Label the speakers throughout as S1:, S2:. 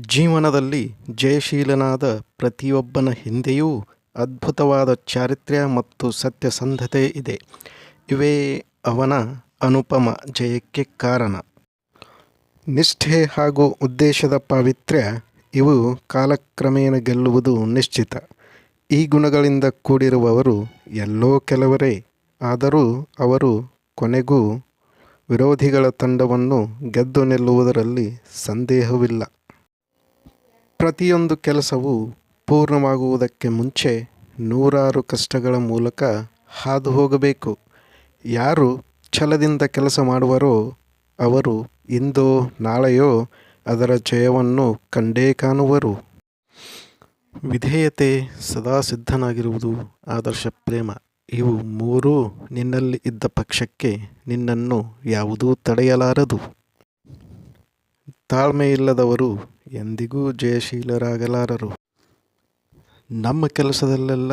S1: ಜೀವನದಲ್ಲಿ ಜಯಶೀಲನಾದ ಪ್ರತಿಯೊಬ್ಬನ ಹಿಂದೆಯೂ ಅದ್ಭುತವಾದ ಚಾರಿತ್ರ್ಯ ಮತ್ತು ಸತ್ಯಸಂಧತೆ ಇದೆ. ಇವೇ ಅವನ ಅನುಪಮ ಜಯಕ್ಕೆ ಕಾರಣ. ನಿಷ್ಠೆ ಹಾಗೂ ಉದ್ದೇಶದ ಪಾವಿತ್ರ್ಯ ಇವು ಕಾಲಕ್ರಮೇಣ ಗೆಲ್ಲುವುದು ನಿಶ್ಚಿತ. ಈ ಗುಣಗಳಿಂದ ಕೂಡಿರುವವರು ಎಲ್ಲೋ ಕೆಲವರೇ. ಆದರೂ ಅವರು ಕೊನೆಗೂ ವಿರೋಧಿಗಳ ತಂಡವನ್ನು ಗೆದ್ದು ನಿಲ್ಲುವುದರಲ್ಲಿ ಸಂದೇಹವಿಲ್ಲ. ಪ್ರತಿಯೊಂದು ಕೆಲಸವು ಪೂರ್ಣವಾಗುವುದಕ್ಕೆ ಮುಂಚೆ ನೂರಾರು ಕಷ್ಟಗಳ ಮೂಲಕ ಹಾದು ಹೋಗಬೇಕು ಯಾರು ಛಲದಿಂದ ಕೆಲಸ ಮಾಡುವರೋ ಅವರು ಇಂದೋ ನಾಳೆಯೋ ಅದರ ಜಯವನ್ನು ಕಂಡೇ ಕಾಣುವರು. ವಿಧೇಯತೆ, ಸದಾ ಸಿದ್ಧನಾಗಿರುವುದು, ಆದರ್ಶ ಪ್ರೇಮ ಇವು ಮೂರೂ ನಿನ್ನಲ್ಲಿ ಇದ್ದ ಪಕ್ಷಕ್ಕೆ ನಿನ್ನನ್ನು ಯಾವುದೂ ತಡೆಯಲಾರದು. ತಾಳ್ಮೆಯಿಲ್ಲದವರು ಎಂದಿಗೂ ಜಯಶೀಲರಾಗಲಾರರು. ನಮ್ಮ ಕೆಲಸದಲ್ಲೆಲ್ಲ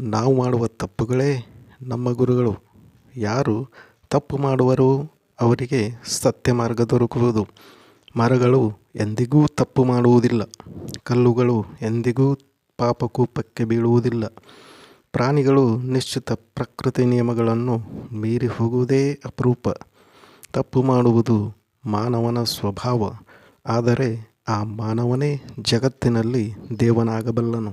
S1: ನಾವು ಮಾಡುವ ತಪ್ಪುಗಳೇ ನಮ್ಮ ಗುರುಗಳು. ಯಾರು ತಪ್ಪು ಮಾಡುವರೋ ಅವರಿಗೆ ಸತ್ಯ ಮಾರ್ಗ ದೊರಕುವುದು. ಮರಗಳು ಎಂದಿಗೂ ತಪ್ಪು ಮಾಡುವುದಿಲ್ಲ. ಕಲ್ಲುಗಳು ಎಂದಿಗೂ ಪಾಪಕೂಪಕ್ಕೆ ಬೀಳುವುದಿಲ್ಲ. ಪ್ರಾಣಿಗಳು ನಿಶ್ಚಿತ ಪ್ರಕೃತಿ ನಿಯಮಗಳನ್ನು ಮೀರಿ ಹೋಗುವುದೇ ಅಪರೂಪ. ತಪ್ಪು ಮಾಡುವುದು ಮಾನವನ ಸ್ವಭಾವ. ಆದರೆ ಆ ಮಾನವನೇ ಜಗತ್ತಿನಲ್ಲಿ ದೇವನಾಗಬಲ್ಲನು.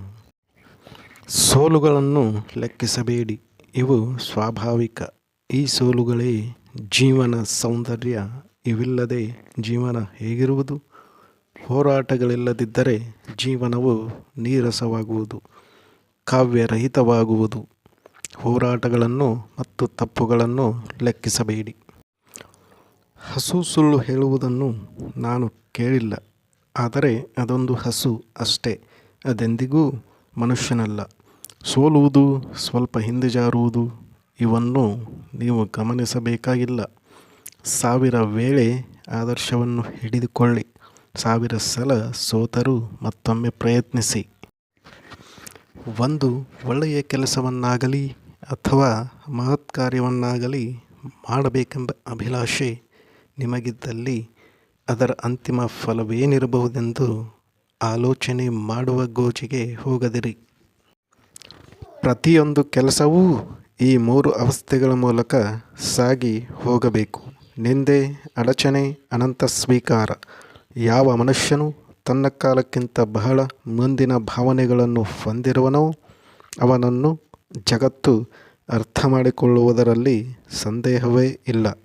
S1: ಸೋಲುಗಳನ್ನು ಲೆಕ್ಕಿಸಬೇಡಿ. ಇವು ಸ್ವಾಭಾವಿಕ. ಈ ಸೋಲುಗಳೇ ಜೀವನ ಸೌಂದರ್ಯ. ಇವಿಲ್ಲದೆ ಜೀವನ ಹೇಗಿರುವುದು? ಹೋರಾಟಗಳಿಲ್ಲದಿದ್ದರೆ ಜೀವನವು ನೀರಸವಾಗುವುದು, ಕಾವ್ಯರಹಿತವಾಗುವುದು. ಹೋರಾಟಗಳನ್ನು ಮತ್ತು ತಪ್ಪುಗಳನ್ನು ಲೆಕ್ಕಿಸಬೇಡಿ. ಹಸು ಸುಳ್ಳು ಹೇಳುವುದನ್ನು ನಾನು ಕೇಳಿಲ್ಲ. ಆದರೆ ಅದೊಂದು ಹಸು ಅಷ್ಟೇ. ಅದೆಂದಿಗೂ ಮನುಷ್ಯನಲ್ಲ. ಸೋಲುವುದು, ಸ್ವಲ್ಪ ಹಿಂದೆ ಜಾರುವುದು ಇವನ್ನು ನೀವು ಗಮನಿಸಬೇಕಾಗಿಲ್ಲ. ಸಾವಿರ ವೇಳೆ ಆದರ್ಶವನ್ನು ಹಿಡಿದುಕೊಳ್ಳಿ. ಸಾವಿರ ಸಲ ಸೋತರೂ ಮತ್ತೊಮ್ಮೆ ಪ್ರಯತ್ನಿಸಿ. ಒಂದು ಒಳ್ಳೆಯ ಕೆಲಸವನ್ನಾಗಲಿ ಅಥವಾ ಮಹತ್ಕಾರ್ಯವನ್ನಾಗಲಿ ಮಾಡಬೇಕೆಂಬ ಅಭಿಲಾಷೆ ನಿಮಗಿದ್ದಲ್ಲಿ ಅದರ ಅಂತಿಮ ಫಲವೇನಿರಬಹುದೆಂದು ಆಲೋಚನೆ ಮಾಡುವ ಗೋಜಿಗೆ ಹೋಗದಿರಿ. ಪ್ರತಿಯೊಂದು ಕೆಲಸವೂ ಈ ಮೂರು ಅವಸ್ಥೆಗಳ ಮೂಲಕ ಸಾಗಿ ಹೋಗಬೇಕು. ನಿಂದೆ, ಅಡಚಣೆ, ಅನಂತ ಸ್ವೀಕಾರ. ಯಾವ ಮನುಷ್ಯನು ತನ್ನ ಕಾಲಕ್ಕಿಂತ ಬಹಳ ಮುಂದಿನ ಭಾವನೆಗಳನ್ನು ಹೊಂದಿರುವನೋ ಅವನನ್ನು ಜಗತ್ತು ಅರ್ಥ ಮಾಡಿಕೊಳ್ಳುವುದರಲ್ಲಿ ಸಂದೇಹವೇ ಇಲ್ಲ.